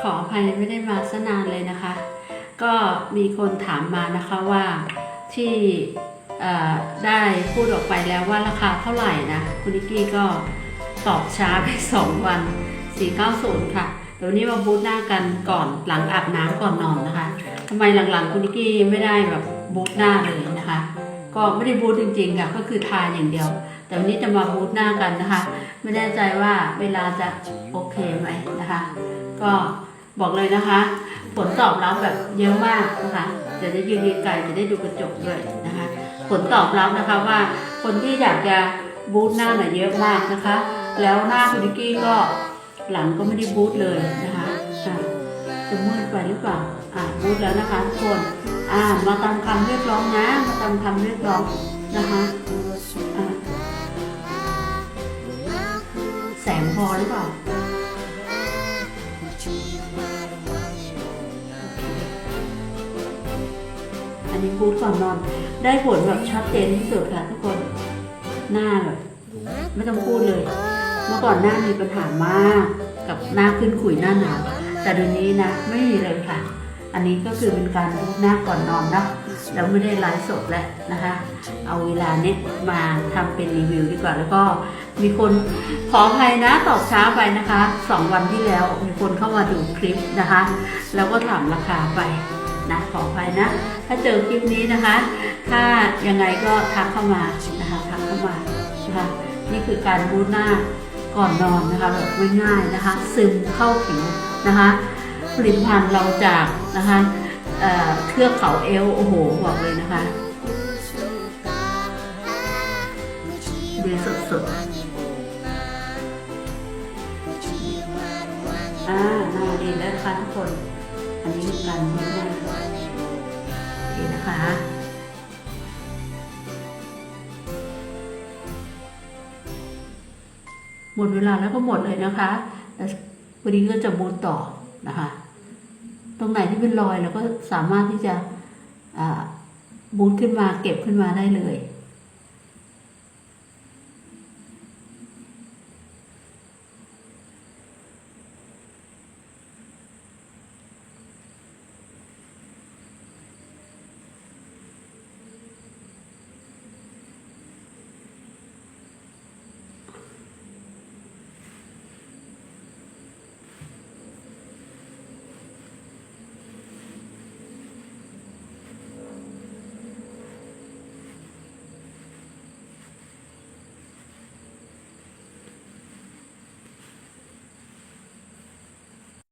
ขออภัยไม่ได้มาสนานเลยนะคะ ก็มีคนถามมานะคะว่าที่ได้พูดออกไปแล้วว่าราคาเท่าไหร่นะ คุณนิกกี้ก็ตอบช้าไป 2 วัน 490 ค่ะ เดี๋ยวนี้มาบูธหน้ากันก่อนหลังอาบน้ำก่อนนอนนะคะทำไมหลังๆคุณนิกกี้ไม่ได้แบบบูธหน้าเลยนะคะ ก็ไม่ได้บูธจริงๆค่ะก็คือทาอย่างเดียว แต่วันนี้จะมาบูธหน้ากันนะคะ ไม่แน่ใจว่าเวลาจะโอเคไหมนะคะ ก็บอกเลยนะคะ ผลตอบรับแบบเยอะมากนะคะจะได้ยืนไกลจะได้ดูกระจกด้วยนะคะ ผลตอบรับนะคะว่าคนที่อยากจะบูทหน้าหน่อยเยอะมากนะคะ แล้วหน้าคุณนิกกี้ก็หลังก็ไม่ได้บูทเลยนะคะจะมืดไปหรือเปล่าอ่าบูทแล้วนะคะทุกคนอ่ามาตามคำเรียกร้องนะมาตามคำเรียกร้องนะคะอะแสงพอหรือเปล่า อันนี้พูดก่อนนอน ได้ผลแบบชัดเจนที่สุดค่ะทุกคน หน้าแบบไม่ต้องพูดเลย เมื่อก่อนหน้ามีปัญหามากกับหน้าขึ้นขุยหน้าหนาวแต่เดี๋ยวนี้นะไม่มีเลยค่ะ อันนี้ก็คือเป็นการพูดหน้าก่อนนอนนะแล้วไม่ได้ไลฟ์สดแล้วนะคะ เอาเวลาเนี้ยมาทำเป็นรีวิวดีกว่าแล้วก็ มีคนขออภัยนะตอบช้าไปนะคะสองวันที่แล้วมีคนเข้ามาดูคลิปนะคะ แล้วก็ถามราคาไปนะขออภัยนะ ถ้าเจอคลิปนี้นะคะ ถ้ายังไงก็ทักเข้ามานะคะทักเข้ามานะคะนี่คือการบูทหน้าก่อนนอนนะคะแบบง่ายๆนะคะ ซึมเข้าผิวนะคะผลิตภัณฑ์เราจากนะคะเอ่อเทือกเขาเอลโอ้โหบอกเลยนะคะดีสุดๆ น่าดีแล้วนะคะทุกคน อันนี้คือการบูทหน้าโอเคนะคะหมดเวลาแล้วก็หมดเลยนะคะแต่วันนี้ก็จะบูนต่อนะคะ ตรงไหนที่เป็นรอยเราก็สามารถที่จะบูนขึ้นมาเก็บขึ้นมาได้เลย